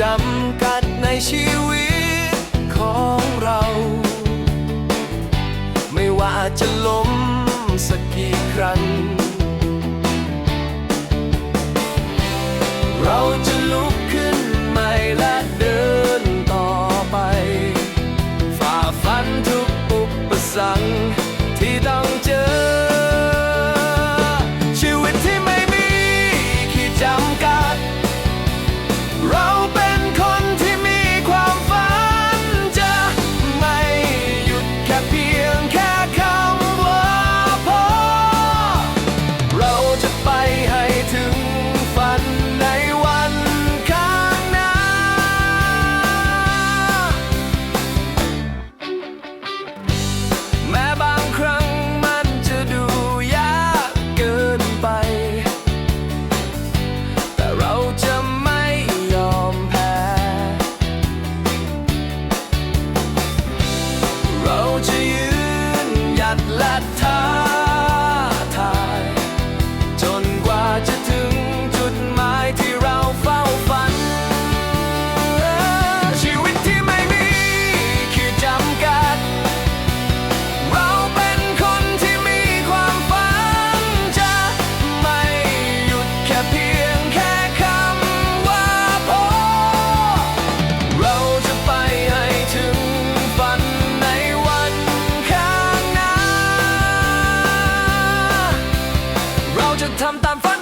จำกัดในชีวิตของเรา ไม่ว่าจะล้มสักกี่ครั้ง จะไปให้ถึงฝันในวันข้างหน้า แม้บางครั้งมันจะดูยากเกินไป แต่เราจะไม่ยอมแพ้ เราจะยืนหยัดและท้า ทำตามฝัน